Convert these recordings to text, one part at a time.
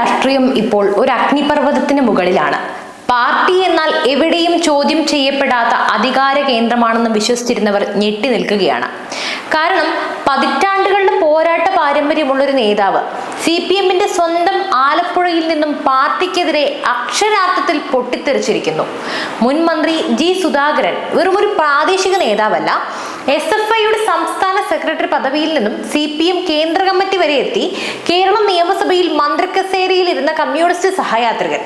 രാഷ്ട്രീയം ഇപ്പോൾ ഒരു അഗ്നിപർവതത്തിന് മുകളിലാണ്. പാർട്ടി എന്നാൽ എവിടെയും ചോദ്യം ചെയ്യപ്പെടാത്ത അധികാര കേന്ദ്രമാണെന്ന് വിശ്വസിച്ചിരുന്നവർ ഞെട്ടി നിൽക്കുകയാണ്. കാരണം പതിറ്റാണ്ടുകളുടെ പോരാട്ട പാരമ്പര്യമുള്ള ഒരു നേതാവ് സി പി എമ്മിന്റെ സ്വന്തം ആലപ്പുഴയിൽ നിന്നും പാർട്ടിക്കെതിരെ അക്ഷരാർത്ഥത്തിൽ പൊട്ടിത്തെറിച്ചിരിക്കുന്നു. മുൻ മന്ത്രി ജി സുധാകരൻ വെറും ഒരു പ്രാദേശിക നേതാവല്ല എസ് എഫ് ഐയുടെ സംസ്ഥാന സെക്രട്ടറി പദവിയിൽ നിന്നും സി പി എം കേന്ദ്ര കമ്മിറ്റി വരെ എത്തി കേരളം നിയമസഭയിൽ മന്ത്രിക്കസേരയിൽ ഇരുന്ന കമ്മ്യൂണിസ്റ്റ് സഹയാത്രികൻ.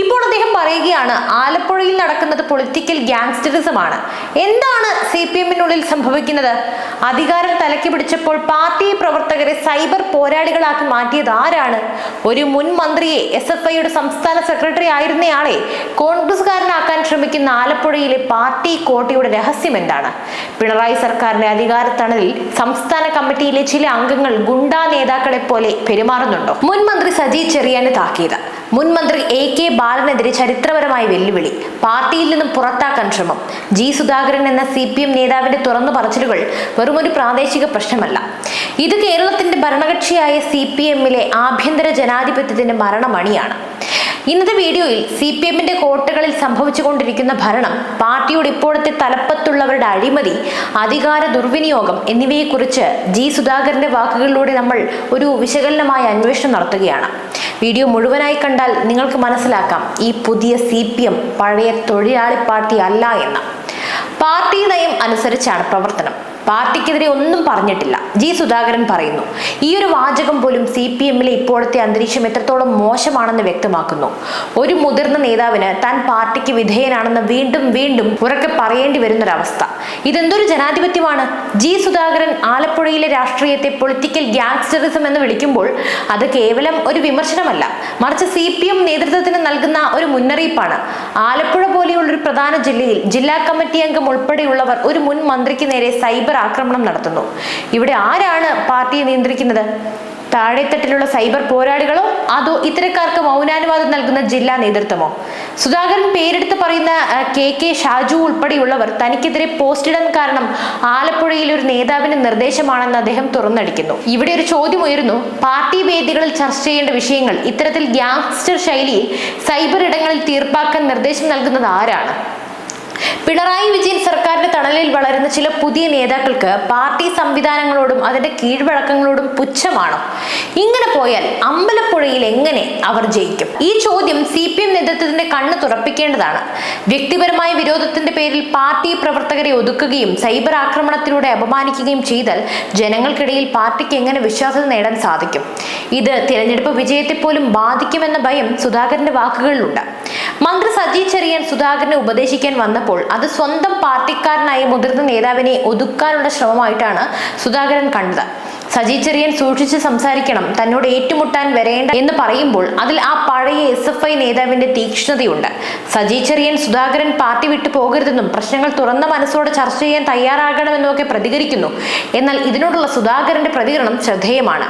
ഇപ്പോൾ അദ്ദേഹം പറയുകയാണ് ആലപ്പുഴയിൽ നടക്കുന്നത് പൊളിറ്റിക്കൽ ഗ്യാങ്സ്റ്ററിസം ആണ്. എന്താണ് സി പി എമ്മിനുള്ളിൽ സംഭവിക്കുന്നത്? അധികാരം തലയ്ക്ക് പിടിച്ചപ്പോൾ പാർട്ടി പ്രവർത്തകരെ സൈബർ പോരാളികളാക്കി മാറ്റിയത് ആരാണ്? ഒരു മുൻ മന്ത്രിയെ എസ് എഫ് ഐയുടെ സംസ്ഥാന സെക്രട്ടറി ആയിരുന്നയാളെ. കോൺഗ്രസ്കാരനാക്കാൻ ശ്രമിക്കുന്ന ആലപ്പുഴയിലെ പാർട്ടി കോട്ടയുടെ രഹസ്യം എന്താണ്? പിണറായി സർക്കാരിന്റെ അധികാരത്തണലിൽ സംസ്ഥാന കമ്മിറ്റിയിലെ ചില അംഗങ്ങൾ ഗുണ്ടാ നേതാക്കളെ പോലെ പെരുമാറുന്നുണ്ടോ? മുൻ മന്ത്രി സജി ചെറിയാന് താക്കീത്. മുൻ മന്ത്രി എ കെ ബാലനെതിരെ ചരിത്രപരമായ വെല്ലുവിളി. പാർട്ടിയിൽ നിന്നും പുറത്താക്കാൻ ശ്രമം. ജി സുധാകരൻ എന്ന സി പി എം നേതാവിന്റെ തുറന്നു പറച്ചിലുകൾ വെറുമൊരു പ്രാദേശിക പ്രശ്നമല്ല. ഇത് കേരളത്തിന്റെ ഭരണകക്ഷിയായ സി പി എമ്മിലെ ആഭ്യന്തര ജനാധിപത്യത്തിന്റെ മരണമണിയാണ്. ഇന്നത്തെ വീഡിയോയിൽ സി പി എമ്മിന്റെ കോട്ടകളിൽ സംഭവിച്ചുകൊണ്ടിരിക്കുന്ന ഭരണം പാർട്ടിയുടെ ഇപ്പോഴത്തെ തലപ്പത്തുള്ളവരുടെ അഴിമതി അധികാര ദുർവിനിയോഗം എന്നിവയെക്കുറിച്ച് ജി സുധാകരന്റെ വാക്കുകളിലൂടെ നമ്മൾ ഒരു വിശകലനമായ അന്വേഷണം നടത്തുകയാണ്. വീഡിയോ മുഴുവനായി കണ്ടാൽ നിങ്ങൾക്ക് മനസ്സിലാക്കാം ഈ പുതിയ സി പി എം പഴയ തൊഴിലാളി പാർട്ടി അല്ല എന്ന്. പാർട്ടി നയം അനുസരിച്ചാണ് പ്രവർത്തനം. പാർട്ടിക്കെതിരെ ഒന്നും പറഞ്ഞിട്ടില്ല. ജി സുധാകരൻ പറയുന്നു ഈ ഒരു വാചകം പോലും സി പി എമ്മിലെ ഇപ്പോഴത്തെ അന്തരീക്ഷം എത്രത്തോളം മോശമാണെന്ന് വ്യക്തമാക്കുന്നു. ഒരു മുതിർന്ന നേതാവിന് താൻ പാർട്ടിക്ക് വിധേയനാണെന്ന് വീണ്ടും വീണ്ടും ഉറക്കെ പറയേണ്ടി വരുന്നൊരവസ്ഥ. ഇതെന്തൊരു ജനാധിപത്യമാണ്? ജി സുധാകരൻ ആലപ്പുഴയിലെ രാഷ്ട്രീയത്തെ പൊളിറ്റിക്കൽ ഗ്യാങ്സ്റ്ററിസം എന്ന് വിളിക്കുമ്പോൾ അത് കേവലം ഒരു വിമർശനമല്ല. മറിച്ച് സി പി എം നേതൃത്വത്തിന് നൽകുന്ന ഒരു മുന്നറിയിപ്പാണ്. ആലപ്പുഴ ഒരു പ്രധാന ജില്ലയിൽ ജില്ലാ കമ്മിറ്റി അംഗം ഉൾപ്പെടെയുള്ളവർ ഒരു മുൻ മന്ത്രിക്ക് നേരെ സൈബർ ആക്രമണം നടത്തുന്നു. ഇവിടെ ആരാണ് പാർട്ടിയെ നിയന്ത്രിക്കുന്നത്? താഴെത്തട്ടിലുള്ള സൈബർ പോരാളികളോ അതോ ഇത്തരക്കാർക്ക് മൗനാനുവാദം നൽകുന്ന ജില്ലാ നേതൃത്വമോ? സുധാകരൻ പേരെടുത്ത് പറയുന്ന കെ കെ ഷാജു ഉൾപ്പെടെയുള്ളവർ തനിക്കെതിരെ പോസ്റ്റിടാൻ കാരണം ആലപ്പുഴയിൽ ഒരു നേതാവിന്റെ നിർദ്ദേശമാണെന്ന് അദ്ദേഹം തുറന്നടിക്കുന്നു. ഇവിടെ ഒരു ചോദ്യം ഉയരുന്നു. പാർട്ടി വേദികളിൽ ചർച്ച ചെയ്യേണ്ട വിഷയങ്ങൾ ഇത്തരത്തിൽ ഗ്യാങ്സ്റ്റർ ശൈലിയിൽ സൈബർ ഇടങ്ങളിൽ തീർപ്പാക്കാൻ നിർദ്ദേശം നൽകുന്നത് ആരാണ്? പിണറായി വിജയൻ സർക്കാരിന്റെ തണലിൽ വളരുന്ന ചില പുതിയ നേതാക്കൾക്ക് പാർട്ടി സംവിധാനങ്ങളോടും അതിന്റെ കീഴ്വഴക്കങ്ങളോടും പുച്ഛമാണോ? ഇങ്ങനെ പോയാൽ അമ്പലപ്പുഴയിൽ എങ്ങനെ അവർ ജയിക്കും? ഈ ചോദ്യം സി പി എം നേതൃത്വത്തിന്റെ കണ്ണ് തുറപ്പിക്കേണ്ടതാണ്. വ്യക്തിപരമായ വിരോധത്തിന്റെ പേരിൽ പാർട്ടി പ്രവർത്തകരെ ഒതുക്കുകയും സൈബർ ആക്രമണത്തിലൂടെ അപമാനിക്കുകയും ചെയ്താൽ ജനങ്ങൾക്കിടയിൽ പാർട്ടിക്ക് എങ്ങനെ വിശ്വാസം നേടാൻ സാധിക്കും? ഇത് തിരഞ്ഞെടുപ്പ് വിജയത്തെ പോലും ബാധിക്കുമെന്ന ഭയം സുധാകരന്റെ വാക്കുകളിലുണ്ട്. മന്ത്രി സജി ചെറിയൻ സുധാകരനെ ഉപദേശിക്കാൻ വന്നപ്പോൾ അത് സ്വന്തം പാർട്ടിക്കാരനായ മുതിർന്ന നേതാവിനെ ഒതുക്കാനുള്ള ശ്രമമായിട്ടാണ് സുധാകരൻ കണ്ടത്. സജി ചെറിയൻ സൂക്ഷിച്ച് സംസാരിക്കണം തന്നോട് ഏറ്റുമുട്ടാൻ വരേണ്ട എന്ന് പറയുമ്പോൾ അതിൽ ആ പഴയ എസ് എഫ് ഐ നേതാവിന്റെ തീക്ഷ്ണതയുണ്ട്. സജി ചെറിയൻ സുധാകരൻ പാർട്ടി വിട്ടു പോകരുതെന്നും പ്രശ്നങ്ങൾ തുറന്ന മനസ്സോടെ ചർച്ച ചെയ്യാൻ തയ്യാറാകണമെന്നുമൊക്കെ പ്രതികരിക്കുന്നു. എന്നാൽ ഇതിനോടുള്ള സുധാകരന്റെ പ്രതികരണം ശ്രദ്ധേയമാണ്.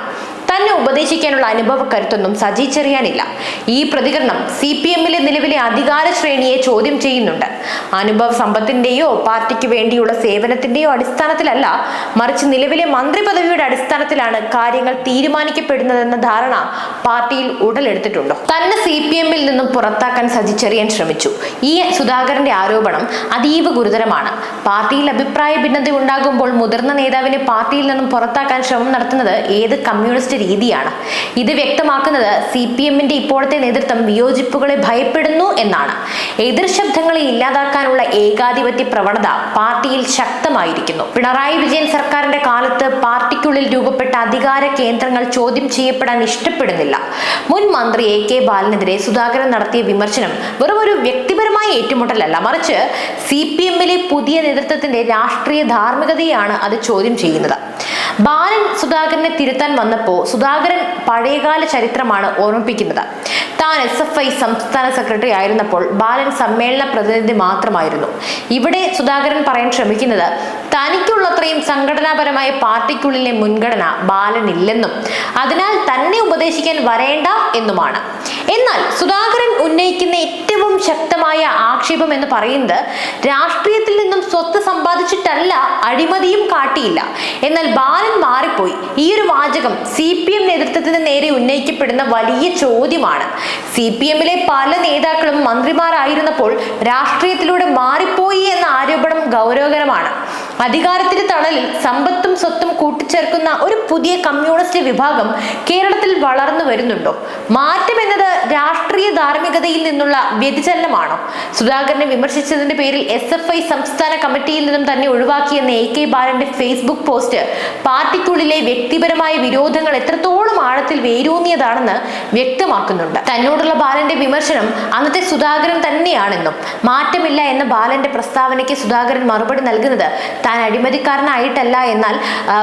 തന്നെ ഉപദേശിക്കാനുള്ള അനുഭവക്കരുത്തൊന്നും സജി ചെറിയാനില്ല. ഈ പ്രതികരണം സി പി എമ്മിലെ നിലവിലെ അധികാര ശ്രേണിയെ ചോദ്യം ചെയ്യുന്നുണ്ട്. അനുഭവ സമ്പത്തിന്റെയോ പാർട്ടിക്ക് വേണ്ടിയുള്ള സേവനത്തിന്റെയോ അടിസ്ഥാനത്തിലല്ല മറിച്ച് നിലവിലെ മന്ത്രി പദവിയുടെ അടിസ്ഥാനത്തിലാണ് കാര്യങ്ങൾ തീരുമാനിക്കപ്പെടുന്നതെന്ന ധാരണ പാർട്ടിയിൽ ഉടലെടുത്തിട്ടുണ്ടോ. തന്നെ സി പി എമ്മിൽ നിന്നും പുറത്താക്കാൻ സജി ചെറിയാൻ ശ്രമിച്ചു. ഈ സുധാകരന്റെ ആരോപണം അതീവ ഗുരുതരമാണ്. പാർട്ടിയിൽ അഭിപ്രായ ഭിന്നത ഉണ്ടാകുമ്പോൾ മുതിർന്ന നേതാവിനെ പാർട്ടിയിൽ നിന്നും പുറത്താക്കാൻ ശ്രമം നടത്തുന്നത് ഏത് കമ്മ്യൂണിസ്റ്റ് രീതിയാണ്? ഇത് വ്യക്തമാക്കുന്നത് സി പി എമ്മിന്റെ ഇപ്പോഴത്തെ നേതൃത്വം വിയോജിപ്പുകളെ ഭയപ്പെടുന്നു എന്നാണ്. എതിർ ശബ്ദങ്ങളെ ഇല്ലാതാക്കാനുള്ള ഏകാധിപത്യ പ്രവണത പാർട്ടിയിൽ ശക്തമായിരിക്കുന്നു. പിണറായി വിജയൻ സർക്കാരിന്റെ കാലത്ത് പാർട്ടിക്കുള്ളിൽ രൂപപ്പെട്ട അധികാര കേന്ദ്രങ്ങൾ ചോദ്യം ചെയ്യപ്പെടാൻ ഇഷ്ടപ്പെടുന്നില്ല. മുൻ മന്ത്രി എ കെ ബാലനെതിരെ സുധാകരൻ നടത്തിയ വിമർശനം വെറും ഒരു വ്യക്തിപരമായ ഏറ്റുമുട്ടലല്ല. മറിച്ച് സി പി എമ്മിലെ പുതിയ നേതൃത്വത്തിന്റെ രാഷ്ട്രീയ ധാർമ്മികതയാണ് അത് ചോദ്യം ചെയ്യുന്നത്. ബാലൻ സുധാകരനെ തിരുത്താൻ വന്നപ്പോൾ സുധാകരൻ പഴയകാല ചരിത്രമാണ് ഓർമ്മിപ്പിക്കുന്നത്. താൻ എസ് എഫ് ഐ സംസ്ഥാന സെക്രട്ടറി ആയിരുന്നപ്പോൾ ബാലൻ സമ്മേളന പ്രതിനിധി മാത്രമായിരുന്നു. ഇവിടെ സുധാകരൻ പറയാൻ ശ്രമിക്കുന്നത് തനിക്കുള്ളത്രയും സംഘടനാപരമായ പാർട്ടിക്കുള്ളിലെ മുൻഗണന ബാലൻ ഇല്ലെന്നും അതിനാൽ തന്നെ ഉപദേശിക്കാൻ വരേണ്ട എന്നുമാണ്. എന്നാൽ സുധാകരൻ ഉന്നയിക്കുന്ന ഏറ്റവും ശക്തമായ ആക്ഷേപം എന്ന് പറയുന്നത് രാഷ്ട്രീയത്തിൽ നിന്നും സ്വത്ത് സമ്പാദിച്ചിട്ടല്ല അഴിമതിയും കാട്ടിയില്ല. എന്നാൽ ബാലൻ മാറിപ്പോയി. ഈ ഒരു വാചകം സി പി എം നേതൃത്വത്തിന് നേരെ ഉന്നയിക്കപ്പെടുന്ന വലിയ ചോദ്യമാണ്. സി പി എമ്മിലെ പല നേതാക്കളും മന്ത്രിമാരായിരുന്നപ്പോൾ രാഷ്ട്രീയത്തിലൂടെ മാറിപ്പോയി എന്ന ആരോപണം ഗൗരവകരമാണ്. അധികാരത്തിന്റെ തണലിൽ സമ്പത്തും സ്വത്തും കൂട്ടിച്ചേർക്കുന്ന ഒരു പുതിയ കമ്മ്യൂണിസ്റ്റ് വിഭാഗം കേരളത്തിൽ വളർന്നു വരുന്നുണ്ടോ? മാറ്റം എന്നത് രാഷ്ട്രീയ ധാർമ്മികതയിൽ നിന്നുള്ള വ്യതിചലനമാണോ? സുധാകരനെ വിമർശിച്ചതിന്റെ പേരിൽ എസ് എഫ് ഐ സംസ്ഥാന കമ്മിറ്റിയിൽ നിന്നും തന്നെ ഒഴിവാക്കിയെന്ന എ കെ ബാലന്റെ ഫേസ്ബുക്ക് പോസ്റ്റ് പാർട്ടിക്കുള്ളിലെ വ്യക്തിപരമായ വിരോധങ്ങൾ എത്രത്തോളം ആഴത്തിൽ വേരൂന്നിയതാണെന്ന് വ്യക്തമാക്കുന്നുണ്ട്. തന്നോടുള്ള ബാലന്റെ വിമർശനം അന്നത്തെ സുധാകരൻ തന്നെയാണെന്നും മാറ്റമില്ല എന്ന ബാലന്റെ പ്രസ്താവനയ്ക്ക് സുധാകരൻ മറുപടി നൽകുന്നത് താൻ അഴിമതിക്കാരനായിട്ടല്ല എന്നാൽ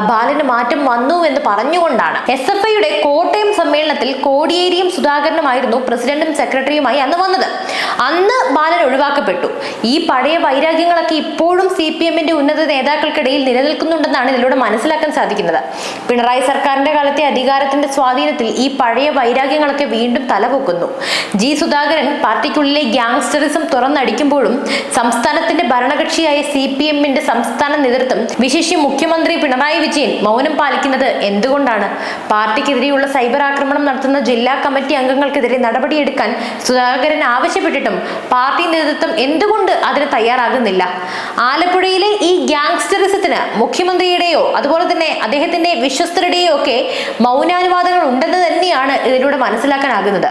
ബാലന് മാറ്റം വന്നു എന്ന് പറഞ്ഞുകൊണ്ടാണ്. എസ് എഫ് ഐയുടെ കോട്ടയം സമ്മേളനത്തിൽ കോടിയേരിയും സുധാകരനുമായിരുന്നു പ്രസിഡന്റും സെക്രട്ടറിയുമായി അന്ന് വന്നത്. അന്ന് ബാലൻ ഒഴിവാക്കപ്പെട്ടു. ഈ പഴയ വൈരാഗ്യങ്ങളൊക്കെ ഇപ്പോഴും സി പി എമ്മിന്റെ ഉന്നത നേതാക്കൾക്കിടയിൽ നിലനിൽക്കുന്നുണ്ടെന്നാണ് ഇതിലൂടെ മനസ്സിലാക്കാൻ സാധിക്കുന്നത്. പിണറായി സർക്കാരിന്റെ കാലത്തെ അധികാരത്തിന്റെ സ്വാധീനത്തിൽ ഈ പഴയ വൈരാഗ്യങ്ങളൊക്കെ വീണ്ടും തലപൊക്കുന്നു. ജി സുധാകരൻ പാർട്ടിക്കുള്ളിലെ ഗ്യാങ്സ്റ്ററിസം തുറന്നടിക്കുമ്പോഴും സംസ്ഥാനത്തിന്റെ ഭരണകക്ഷിയായ സി പി എമ്മിന്റെ സംസ്ഥാന നേതൃത്വം വിശേഷി മുഖ്യമന്ത്രി പിണറായി വിജയൻ മൗനം പാലിക്കുന്നത് എന്തുകൊണ്ടാണ്? പാർട്ടിക്കെതിരെയുള്ള സൈബർ ആക്രമണം നടത്തുന്ന ജില്ലാ കമ്മിറ്റി അംഗങ്ങൾക്കെതിരെ നടപടിയെടുക്കാൻ സുധാകരൻ ആവശ്യപ്പെട്ടിട്ടും പാർട്ടി നേതൃത്വം എന്തുകൊണ്ട് അതിന് തയ്യാറാകുന്നില്ല? ആലപ്പുഴയിലെ ഈ ഗ്യാങ്സ്റ്ററിസത്തിന് മുഖ്യമന്ത്രിയുടെയോ അതുപോലെ തന്നെ അദ്ദേഹത്തിന്റെ വിശ്വസ്തരുടെയോ ഒക്കെ മൗനാനുവാദങ്ങൾ ഉണ്ടെന്ന് തന്നെയാണ് ഇതിലൂടെ മനസ്സിലാക്കാനാകുന്നത്.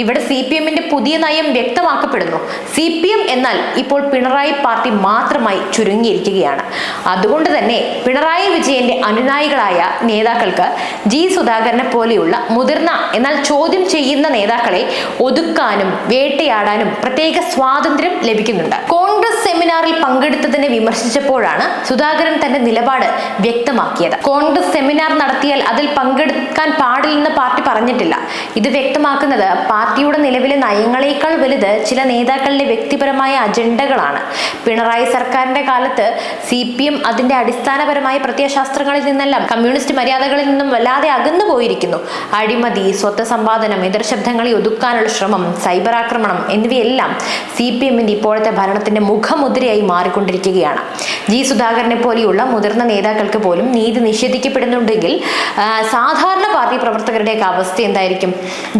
ഇവിടെ സി പി എമ്മിന്റെ പുതിയ നയം വ്യക്തമാക്കപ്പെടുന്നു. സി പി എം എന്നാൽ ഇപ്പോൾ പിണറായി പാർട്ടി മാത്രമായി ചുരുങ്ങിയിരിക്കുകയാണ്. അതുകൊണ്ട് തന്നെ പിണറായി വിജയന്റെ അനുനായികളായ നേതാക്കൾക്ക് ജി സുധാകരനെ പോലെയുള്ള മുതിർന്ന എന്നാൽ ചോദ്യം ചെയ്യുന്ന നേതാക്കളെ ഒതുക്കാനും വേട്ടയാടാനും പ്രത്യേക സ്വാതന്ത്ര്യം ലഭിക്കുന്നുണ്ട്. കോൺഗ്രസ് സെമിനാറിൽ പങ്കെടുത്തതിനെ വിമർശിച്ചപ്പോഴാണ് സുധാകരൻ തന്റെ നിലപാട് വ്യക്തമാക്കിയത്. കോൺഗ്രസ് സെമിനാർ നടത്തിയാൽ അതിൽ പങ്കെടുക്കാൻ പാടില്ലെന്ന് പാർട്ടി പറഞ്ഞിട്ടില്ല. ഇത് വ്യക്തമാക്കുന്നത് പാർട്ടിയുടെ നിലവിലെ നയങ്ങളെക്കാൾ വലുത് ചില നേതാക്കളുടെ വ്യക്തിപരമായ അജണ്ടകളാണ്. പിണറായി സർക്കാരിന്റെ കാലത്ത് സി പി എം അതിന്റെ അടിസ്ഥാനപരമായ പ്രത്യയശാസ്ത്രങ്ങളിൽ നിന്നെല്ലാം കമ്മ്യൂണിസ്റ്റ് മര്യാദകളിൽ നിന്നും വല്ലാതെ അകന്നു പോയിരിക്കുന്നു. അഴിമതി സ്വത്ത് സമ്പാദനം എതിർശബ്ദങ്ങളെ ഒതുക്കാനുള്ള ശ്രമം സൈബർ ആക്രമണം എന്നിവയെല്ലാം സി പി എമ്മിന്റെ ഇപ്പോഴത്തെ ഭരണത്തിന്റെ മുഖമുദ്രയായി മാറിക്കൊണ്ടിരിക്കുകയാണ്. ജി സുധാകരനെ പോലെയുള്ള മുതിർന്ന നേതാക്കൾക്ക് പോലും നീതി നിഷേധിക്കപ്പെടുന്നുണ്ടെങ്കിൽ സാധാരണ പാർട്ടി പ്രവർത്തകരുടെയൊക്കെ അവസ്ഥ എന്തായിരിക്കും?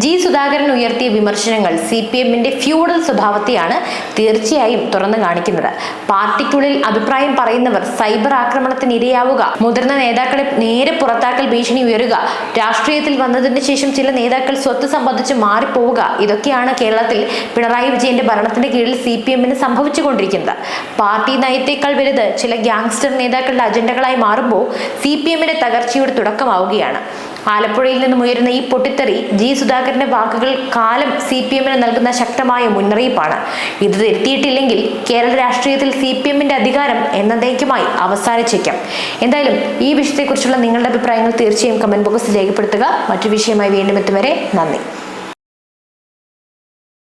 ജി സുധാകരൻ ഉയർത്തിയ വിമർശനങ്ങൾ സി പി എമ്മിന്റെ ഫ്യൂഡൽ സ്വഭാവത്തെയാണ് തീർച്ചയായും തുറന്നു കാണിക്കുന്നത്. പാർട്ടിക്കുള്ളിൽ അഭിപ്രായം പറയുന്നവർ സൈബർ ആക്രമണത്തിന് ഇരയാവുക മുതിർന്ന നേതാക്കളെ നേരെ പുറത്താക്കൽ ഭീഷണി ഉയരുക രാഷ്ട്രീയത്തിൽ വന്നതിന് ശേഷം ചില നേതാക്കൾ സ്വത്ത് സംബന്ധിച്ച് മാറിപ്പോവുക ഇതൊക്കെയാണ് കേരളത്തിൽ പിണറായി വിജയന്റെ ഭരണത്തിന്റെ കീഴിൽ സി പി എമ്മിന് സംഭവിച്ചുകൊണ്ടിരിക്കുന്നത്. പാർട്ടി നയത്തേക്കാൾ വലുത് ചില ഗ്യാങ്സ്റ്റർ നേതാക്കളുടെ അജണ്ടകളായി മാറുമ്പോൾ സി പി എമ്മിന്റെ തകർച്ചയുടെ തുടക്കമാവുകയാണ്. ആലപ്പുഴയിൽ നിന്നും ഉയരുന്ന ഈ പൊട്ടിത്തെറി ജി സുധാകരന്റെ വാക്കുകൾ കാലം സി പി എമ്മിന് നൽകുന്ന ശക്തമായ മുന്നറിയിപ്പാണ്. ഇത് തിരുത്തിയിട്ടില്ലെങ്കിൽ കേരള രാഷ്ട്രീയത്തിൽ സി പി എമ്മിന്റെ അധികാരം എന്നതേക്കുമായി അവസാനിച്ചേക്കാം. എന്തായാലും ഈ വിഷയത്തെക്കുറിച്ചുള്ള നിങ്ങളുടെ അഭിപ്രായങ്ങൾ തീർച്ചയായും കമന്റ് ബോക്സിൽ രേഖപ്പെടുത്തുക. മറ്റു വിഷയമായി വീണ്ടും എത്തുവരെ നന്ദി.